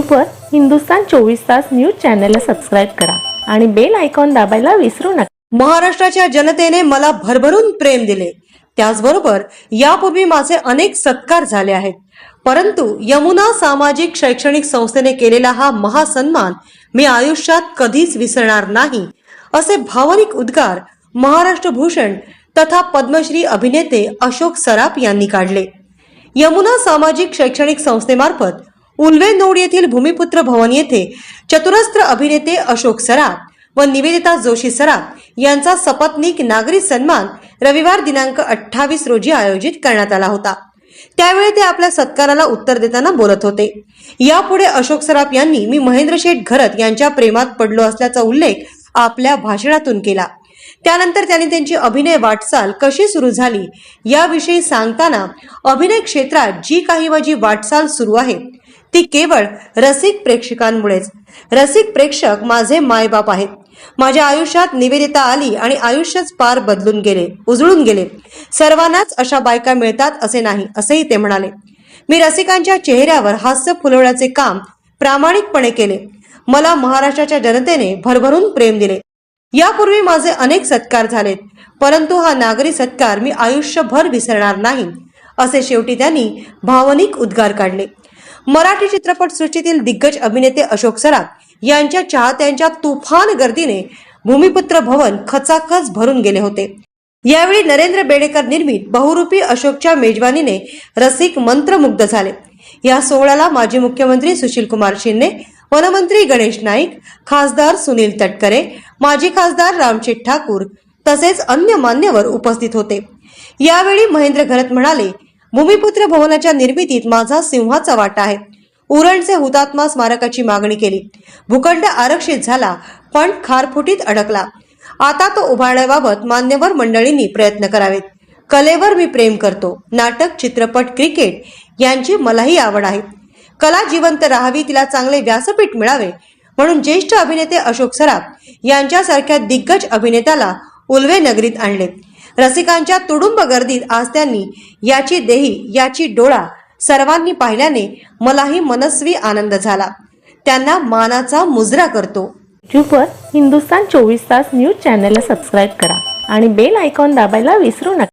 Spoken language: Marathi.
यूट्यूबवर हिंदुस्तान चोवीस तास न्यूज चॅनलला सबस्क्राईब करा आणि बेल आयकॉन दाबायला विसरू नका. महाराष्ट्राच्या जनतेने मला भरभरून प्रेम दिले. त्याचबरोबर यापूर्वी माझे अनेक सत्कार झाले आहेत. परंतु यमुना सामाजिक शैक्षणिक संस्थेने केलेला हा महासन्मान मी आयुष्यात कधीच विसरणार नाही. असे भावनिक उद्गार महाराष्ट्र भूषण तथा पद्मश्री अभिनेते अशोक सराफ यांनी काढले. यमुना सामाजिक शैक्षणिक संस्थेमार्फत उल्वे नोड येथील भूमिपुत्र भवन येथे चतुरस्त्र अभिनेते अशोक सराफ व निवेदिता जोशी सराफ यांचा सपत्नीक नागरी सन्मान रविवार दिनांक अठ्ठावीस रोजी आयोजित करण्यात आला होता. त्यावेळी ते आपल्या सत्काराला उत्तर देताना बोलत होते. यापुढे अशोक सराफ यांनी मी महेंद्र शेठ घरत यांच्या प्रेमात पडलो असल्याचा उल्लेख आपल्या भाषणातून केला. त्यानंतर त्यांनी त्यांची अभिनय वाटचाल कशी सुरू झाली याविषयी सांगताना अभिनय क्षेत्रात जी काही माझी वाटचाल सुरू आहे ती केवळ रसिक प्रेक्षकांमुळेच. रसिक प्रेक्षक माझे मायबाप आहेत. माझ्या आयुष्यात निवेदिता आली आणि आयुष्यच पार बदलून गेले उजळून गेले. सर्वांनाच अशा बायका मिळतात असे नाही असेही ते म्हणाले. मी रसिकांच्या चेहऱ्यावर हास्य फुलवण्याचे काम प्रामाणिकपणे केले. मला महाराष्ट्राच्या जनतेने भरभरून प्रेम दिले. यापूर्वी माझे अनेक सत्कार झालेत परंतु हा नागरी सत्कार मी आयुष्यभर विसरणार नाही असे शेवटी त्यांनी भावनिक उद्गार काढले. मराठी चित्रपटसृष्टीतील दिग्गज अभिनेते अशोक सराफ यांच्या चाहत्यांच्या तुफान गर्दीने भूमिपुत्र भवन खचाखच भरून गेले होते. यावेळी नरेंद्र बेडेकर निर्मित बहुरूपी अशोकच्या मेजवानीने रसिक मंत्रमुग्ध झाले. या सोहळ्याला माजी मुख्यमंत्री सुशील कुमार शिंदे वनमंत्री गणेश नाईक खासदार सुनील तटकरे माजी खासदार रामशेठ ठाकूर तसेच अन्य मान्यवर उपस्थित होते. यावेळी महेंद्र घरत म्हणाले भूमिपुत्र भवनाच्या निर्मितीत माझा सिंहाचा वाटा आहे. उरणचे हुतात्मा स्मारकाची मागणी केली. भूखंड आरक्षित झाला पण खारफुटीत अडकला. आता तो उभारण्याबाबत मान्यवर मंडळींनी प्रयत्न करावेत. कलेवर मी प्रेम करतो. नाटक चित्रपट क्रिकेट यांची मलाही आवड आहे. कला जिवंत राहावी तिला चांगले व्यासपीठ मिळावे म्हणून ज्येष्ठ अभिनेते अशोक सराफ यांच्यासारख्या दिग्गज अभिनेत्याला उल्वे नगरीत आणले. रसिकांच्या तुडुंब गर्दीत आज त्यांनी याची देही याची डोळा सर्वांनी पाहिल्याने मलाही मनस्वी आनंद झाला. त्यांना मानाचा मुजरा करतो. यूट्यूबवर हिंदुस्तान चोवीस तास न्यूज चॅनलला सबस्क्राईब करा आणि बेल आयकॉन दाबायला विसरू नका.